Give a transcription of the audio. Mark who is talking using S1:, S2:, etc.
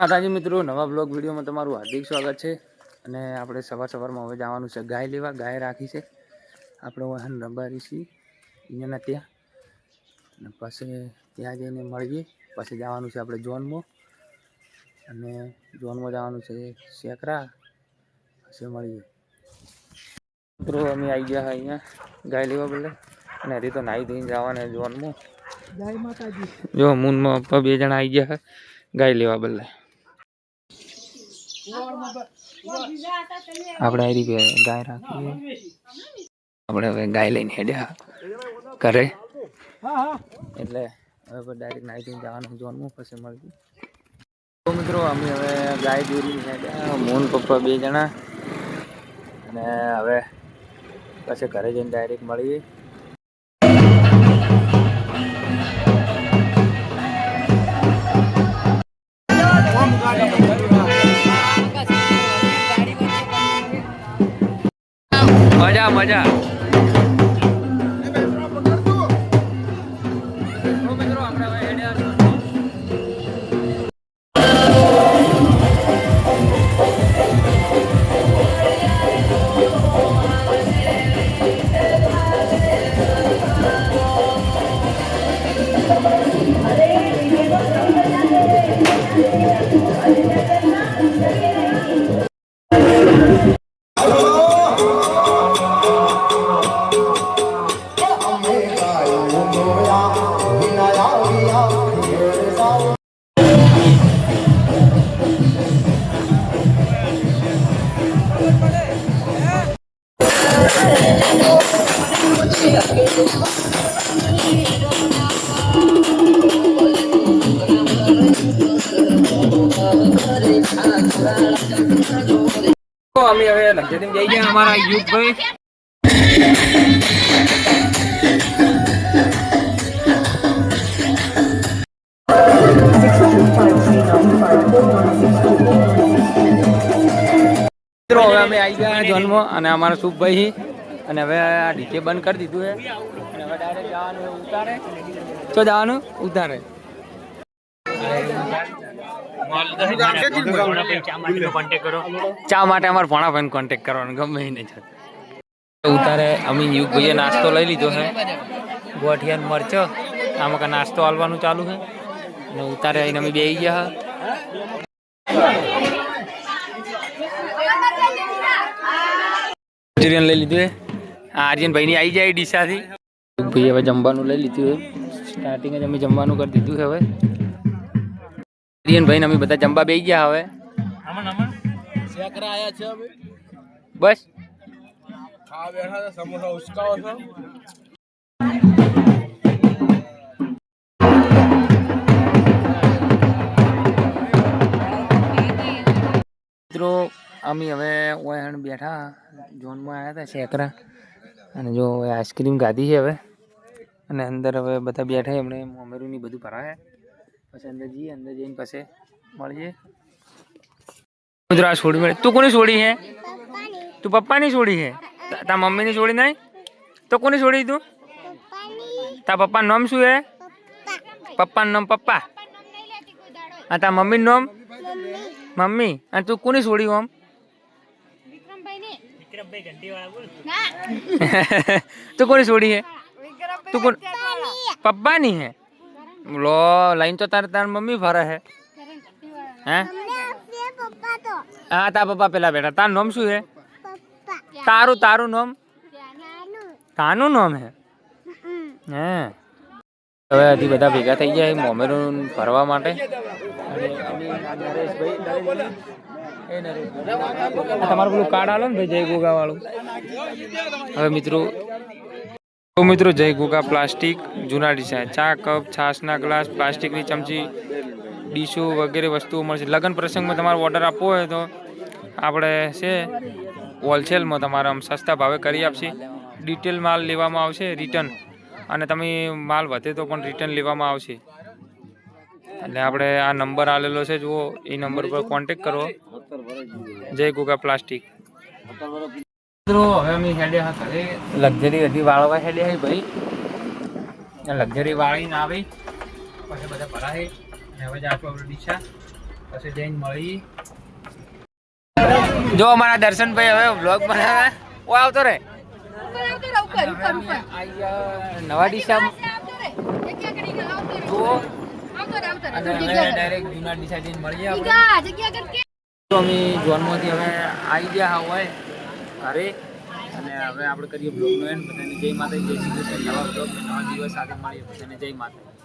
S1: માતાજી મિત્રો નવા બ્લોગ વિડીયોમાં તમારું હાર્દિક સ્વાગત છે. અને આપણે સવાર સવારમાં હવે જવાનું છે ગાય લેવા. ગાય રાખી છે. આપણે વાહન રબારી છીએ અહીંયાના ત્યાં. અને પછી ત્યાં જઈને મળીએ. પછી જવાનું છે આપણે જોનમાં અને જોનમાં જવાનું છે સેકરા પછી મળીએ. મિત્રો અમે આવી ગયા અહીંયા ગાય લેવા બદલે. અને હજી તો નાહી ધોઈને જવાના જોનમાં
S2: જય માતાજી.
S1: જો મૂનમાં પપ્પા બે જણા આવી ગયા ગાય લેવા બદલે. આપણે આ રીતે ગાય રાખીએ. આપણે હવે ગાય લઈને હેડ્યા ઘરે. એટલે હવે ડાયરેક્ટ નાઈ ધોઈને જવાનું જોવાનું પછી મળીએ. તો મિત્રો, અમે હવે ગાય દોરી હેડ્યા મોન પપ્પા બે જણા. અને હવે પછી ઘરે જઈને ડાયરેક્ટ મળીએ. મજા મજા આપણે અમે મિત્રો હવે અમે આવી ગયા જન્મ અને અમારા સુખભાઈ અને હવે આ ડીકે બંધ કરી દીધું છે. અને હવે ડાયરેક્ટ જવાનું ઉતારે. તો જવાનું? ઉતારે. ચા માટે અમારે ભણાભાઈને કોન્ટેક કરવાનો, ગમે એને છે ઉતારે અમે યુગભાઈએ નાસ્તો લઈ લીધો છે. ગોઠિયાન મરચો, આમાં કાંઈ નાસ્તો હાલવાનું ચાલુ છે. અને ઉતારે આવીને અમે બે ગયા મંચુરિયન લઈ લીધું આર્યનભાઈની આવી જાય ડીસાથી. ભાઈ હવે જમવાનું લઈ લીધું સ્ટાર્ટિંગ જ અમે જમવાનું કરી દીધું હવે. આર્યનભાઈને અમે બધા જમવા બેસી ગયા હવે.
S2: છે
S1: બસ.
S2: ખાવા બેઠા સમોસા ઉચકાવો છો.
S1: મિત્રો અમે હવે ઓહણ બેઠા ઝોનમાં આવ્યા હતા શેકરા. અને જો હવે આઈસ્ક્રીમ ખાધી છે હવે. અને અંદર હવે બધા બેઠા એમણે મોમેરુંની બધું ભરાય. પછી અંદર જઈએ અંદર જઈને પછી મળીએ. મિત્રો આ છોડી મળે. તું કોની છોડી છે? તું પપ્પાની છોડી છે? તા- તાર મમ્મીની છોડી નહીં? તો કોની છોડી તું? તાર પપ્પાનું નામ શું છે? પપ્પાનું નામ પપ્પા. આ તાર મમ્મીનું નામ? મમ્મી. અને તું કોની છોડી આમ તું કોની છોડી હે તું કોણ પપ્પાની હે લો લાઈન તો તાર તાર મમ્મી ફરે હે હે હા તાર પપ્પા પેલા બેઠા તાર નામ શું હે તારું તારું નામ તાનું નામ હે હે હવે હજી બધા ભેગા થઈ ગયા મોમેરું ફરવા માટે. અને નરેશભાઈ તમારું પેલું કાર્ડ આલો ને ભાઈ જય ગોગા વાળું હવે મિત્રો, તો મિત્રો જય ગોગા પ્લાસ્ટિક જૂના ડીસા ચા, કપ, છાશના ગ્લાસ, પ્લાસ્ટિકની ચમચી, ડીશો વગેરે વસ્તુઓ મળશે લગ્ન પ્રસંગમાં તમારે ઓર્ડર આપવો હોય તો આપણે છે હોલસેલમાં તમારે આમ સસ્તા ભાવે કરી આપશે. ડિટેલ માલ લેવામાં આવશે રિટર્ન અને તમે માલ વધે તો પણ રિટર્ન લેવામાં આવશે. એટલે આપણે આ નંબર આલેલો છે, જુઓ. એ નંબર પર કોન્ટેક કરો. જય ગુગા પ્લાસ્ટિક. મિત્રો હવે અમે હેડ્યા હા ઘરે. લક્ઝરી હજી વાળવા હેડ્યા હે ભાઈ. લક્ઝરી વાળી ના આવી. પછી બધા ભરાય અને હવે જાશું આપણે ડીસા. પછી જઈને મળી જો અમારા દર્શનભાઈ હવે બ્લોગ બનાવે. ઓ આવતો રે. નવા ડીસા જો અને ડાયરેક્ટ જૂના ડીસા જઈને મળીએ આપણે. તો અમે જોનમાંથી હવે આવી ગયા હોય ઘરે. અને હવે આપણે કરીએ બ્લોગનો એન્ડ બધાને જય માતા જય શ્રી કૃષ્ણ. નવા બ્લોગ નવા દિવસ સાથે મળીએ. બધાને જય માતા